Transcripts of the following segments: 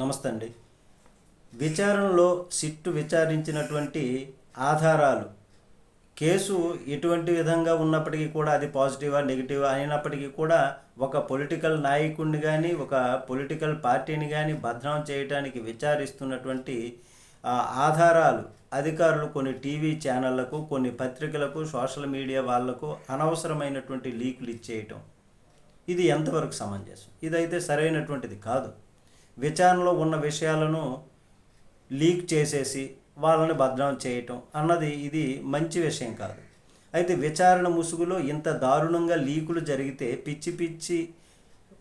నమస్తే అండి విచారణలో సిట్టు విచారించినటువంటి ఆధారాలు. కేసు ఎటువంటి విధంగా ఉన్నప్పటికీ కూడా అది పాజిటివా నెగిటివా అయినప్పటికీ కూడా ఒక పొలిటికల్ నాయకుడిని కానీ ఒక పొలిటికల్ పార్టీని కానీ భద్రం చేయడానికి విచారిస్తున్నటువంటి ఆధారాలు అధికారులు కొన్ని టీవీ ఛానళ్ళకు కొన్ని పత్రికలకు సోషల్ మీడియా వాళ్ళకు అనవసరమైనటువంటి లీకులు ఇచ్చేయటం. ఇది ఎంతవరకు సమంజసం? ఇదైతే సరైనటువంటిది కాదు. విచారణలో ఉన్న విషయాలను లీక్ చేసేసి వాళ్ళని భద్రం చేయటం అన్నది ఇది మంచి విషయం కాదు. అయితే విచారణ ముసుగులో ఇంత దారుణంగా లీకులు జరిగితే పిచ్చి పిచ్చి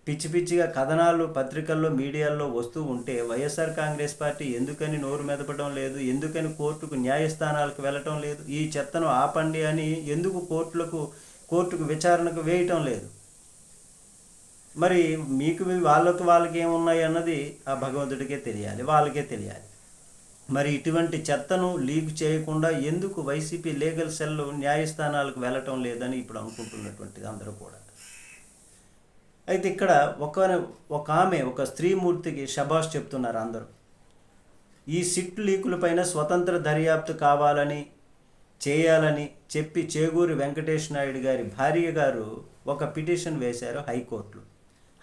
పిచ్చి పిచ్చిగా కథనాలు పత్రికల్లో మీడియాల్లో వస్తూ ఉంటే వైఎస్ఆర్ కాంగ్రెస్ పార్టీ ఎందుకని నోరు మెదపడం లేదు? ఎందుకని కోర్టుకు న్యాయస్థానాలకు వెళ్ళటం లేదు? ఈ చెత్తను ఆపండి అని ఎందుకు కోర్టులకు కోర్టుకు విచారణకు వేయటం లేదు? మరి మీకు వాళ్ళకి వాళ్ళకి ఏమున్నాయి అన్నది ఆ భగవంతుడికే తెలియాలి వాళ్ళకే తెలియాలి. మరి ఇటువంటి చెత్తను లీక్ చేయకుండా ఎందుకు వైసీపీ లీగల్ సెల్ న్యాయస్థానాలకు వెళ్ళటం లేదని ఇప్పుడు అనుకుంటున్నటువంటిది అందరూ కూడా. అయితే ఇక్కడ ఒక ఒక ఆమె ఒక స్త్రీమూర్తికి షబాష్ చెప్తున్నారు అందరూ. ఈ సిట్ లీకులపైన స్వతంత్ర దర్యాప్తు కావాలని చేయాలని చెప్పి చేగూరి వెంకటేష్ నాయుడు గారి భార్య గారు ఒక పిటిషన్ వేశారు హైకోర్టులో.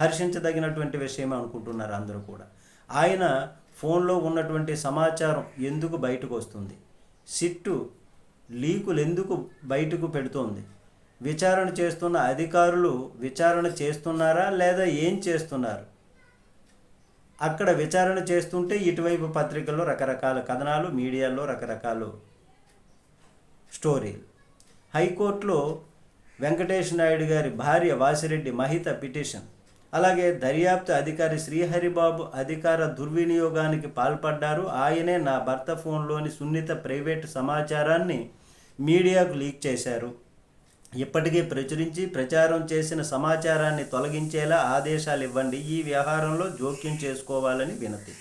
హర్షించదగినటువంటి విషయమే అనుకుంటున్నారు అందరూ కూడా. ఆయన ఫోన్లో ఉన్నటువంటి సమాచారం ఎందుకు బయటకు వస్తుంది? సిట్టు లీకులు ఎందుకు బయటకు పెడుతోంది? విచారణ చేస్తున్న అధికారులు విచారణ చేస్తున్నారా లేదా ఏం చేస్తున్నారు? అక్కడ విచారణ చేస్తుంటే ఇటువైపు పత్రికల్లో రకరకాల కథనాలు మీడియాలో రకరకాలు స్టోరీలు. హైకోర్టులో వెంకటేష్ నాయుడు గారి భార్య వాసిరెడ్డి మహిత పిటిషన్. అలాగే దర్యాప్తు అధికారి శ్రీహరిబాబు అధికార దుర్వినియోగానికి పాల్పడ్డారు. ఆయనే నా భర్త ఫోన్లోని సున్నిత ప్రైవేటు సమాచారాన్ని మీడియాకు లీక్ చేశారు. ఇప్పటికే ప్రచురించి ప్రచారం చేసిన సమాచారాన్ని తొలగించేలా ఆదేశాలు ఇవ్వండి ఈ వ్యవహారంలో జోక్యం చేసుకోవాలని వినతి.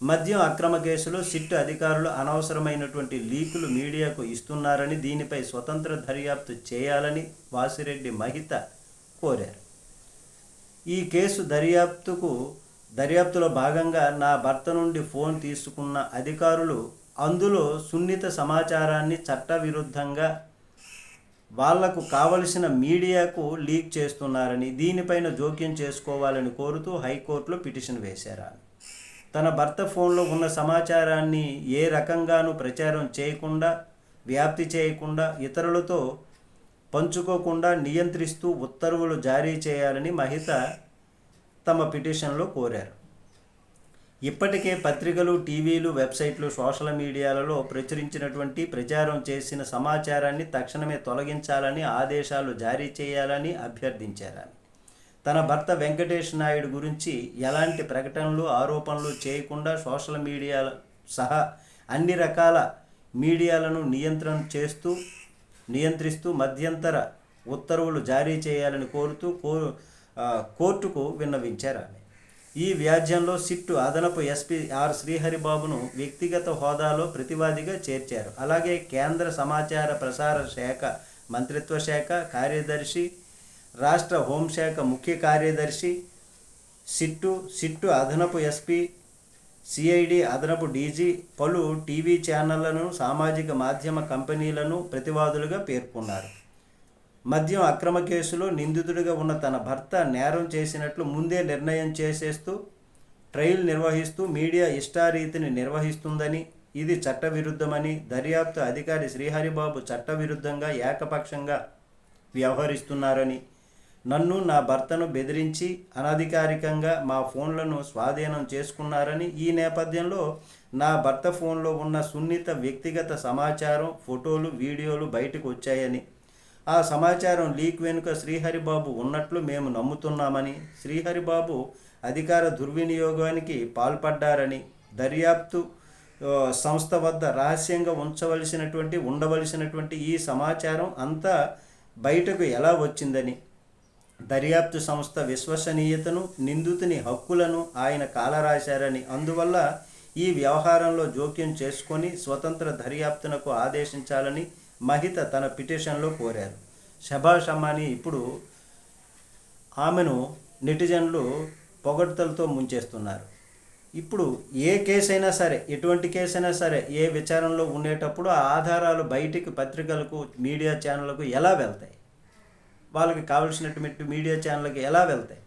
మద్యం అక్రమ కేసులో సిట్ అధికారులు అనవసరమైనటువంటి లీకులు మీడియాకు ఇస్తున్నారని దీనిపై స్వతంత్ర దర్యాప్తు చేయాలని వాసిరెడ్డి మహిత కోరారు. ఈ కేసు దర్యాప్తుకు దర్యాప్తులో భాగంగా నా భర్త నుండి ఫోన్ తీసుకున్న అధికారులు అందులో సున్నిత సమాచారాన్ని చట్టవిరుద్ధంగా వాళ్ళకు కావలసిన మీడియాకు లీక్ చేస్తున్నారని దీనిపైన జోక్యం చేసుకోవాలని కోరుతూ హైకోర్టులో పిటిషన్ వేశారు తన భర్త ఫోన్లో ఉన్న సమాచారాన్ని ఏ రకంగానూ ప్రచారం చేయకుండా వ్యాప్తి చేయకుండా ఇతరులతో పంచుకోకుండా నియంత్రిస్తూ ఉత్తర్వులు జారీ చేయాలని మహిత తమ పిటిషన్లో కోరారు. ఇప్పటికే పత్రికలు టీవీలు వెబ్సైట్లు సోషల్ మీడియాలలో ప్రచురించినటువంటి ప్రచారం చేసిన సమాచారాన్ని తక్షణమే తొలగించాలని ఆదేశాలు జారీ చేయాలని అభ్యర్థించారు తన భర్త వెంకటేష్ నాయుడు గురించి ఎలాంటి ప్రకటనలు ఆరోపణలు చేయకుండా సోషల్ మీడియా సహా అన్ని రకాల మీడియాలను నియంత్రణ చేస్తూ నియంత్రిస్తూ మధ్యంతర ఉత్తర్వులు జారీ చేయాలని కోరుతూ కో కోర్టుకు విన్నవించారు ఆమె. ఈ వ్యాజ్యంలో సిట్టు అదనపు ఎస్పీ ఆర్ శ్రీహరిబాబును వ్యక్తిగత హోదాలో ప్రతివాదిగా చేర్చారు. అలాగే కేంద్ర సమాచార ప్రసార శాఖ మంత్రిత్వ శాఖ కార్యదర్శి రాష్ట్ర హోంశాఖ ముఖ్య కార్యదర్శి సిట్టు సిట్టు అదనపు ఎస్పీ సిఐడి అదనపు డీజీ పలు టీవీ ఛానళ్ళను సామాజిక మాధ్యమ కంపెనీలను ప్రతివాదులుగా పేర్కొన్నారు. మద్యం అక్రమ కేసులో నిందితుడిగా ఉన్న తన భర్త నేరం చేసినట్లు ముందే నిర్ణయం చేసేస్తూ ట్రయల్ నిర్వహిస్తూ మీడియా ఇష్టారీతిని నిర్వహిస్తుందని ఇది చట్టవిరుద్ధమని దర్యాప్తు అధికారి శ్రీహరిబాబు చట్టవిరుద్ధంగా ఏకపక్షంగా వ్యవహరిస్తున్నారని నన్ను నా భర్తను బెదిరించి అనధికారికంగా మా ఫోన్లను స్వాధీనం చేసుకున్నారని ఈ నేపథ్యంలో నా భర్త ఫోన్లో ఉన్న సున్నిత వ్యక్తిగత సమాచారం ఫోటోలు వీడియోలు బయటకు వచ్చాయని. ఆ సమాచారం లీక్ వెనుక శ్రీహరిబాబు ఉన్నట్లు మేము నమ్ముతున్నామని శ్రీహరిబాబు అధికార దుర్వినియోగానికి పాల్పడ్డారని దర్యాప్తు సంస్థ వద్ద రహస్యంగా ఉంచవలసినటువంటి ఉండవలసినటువంటి ఈ సమాచారం అంతా బయటకు ఎలా వచ్చిందని. దర్యాప్తు సంస్థ విశ్వసనీయతను నిందితుని హక్కులను ఆయన కాలరాశారని అందువల్ల ఈ వ్యవహారంలో జోక్యం చేసుకొని స్వతంత్ర దర్యాప్తునకు ఆదేశించాలని మహిత తన పిటిషన్లో కోరారు. షబాష్ అమ్మాని ఇప్పుడు ఆమెను నెటిజన్లు పొగడ్తలతో ముంచేస్తున్నారు. ఇప్పుడు ఏ కేసు అయినా సరే ఎటువంటి కేసైనా అయినా సరే ఏ విచారణలో ఉండేటప్పుడు ఆ ఆధారాలు బయటికి పత్రికలకు మీడియా ఛానళ్ళకు ఎలా వెళ్తాయి? వాళ్ళకి కావలసినటువంటి మీడియా ఛానళ్ళకి ఎలా వెళ్తాయి?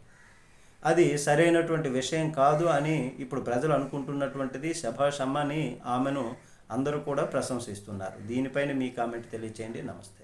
అది సరైనటువంటి విషయం కాదు అని ఇప్పుడు ప్రజలు అనుకుంటున్నటువంటిది శభాష్ అని ఆమెను అందరూ కూడా ప్రశంసిస్తున్నారు. దీనిపైన మీ కామెంట్ తెలియచేయండి. నమస్తే.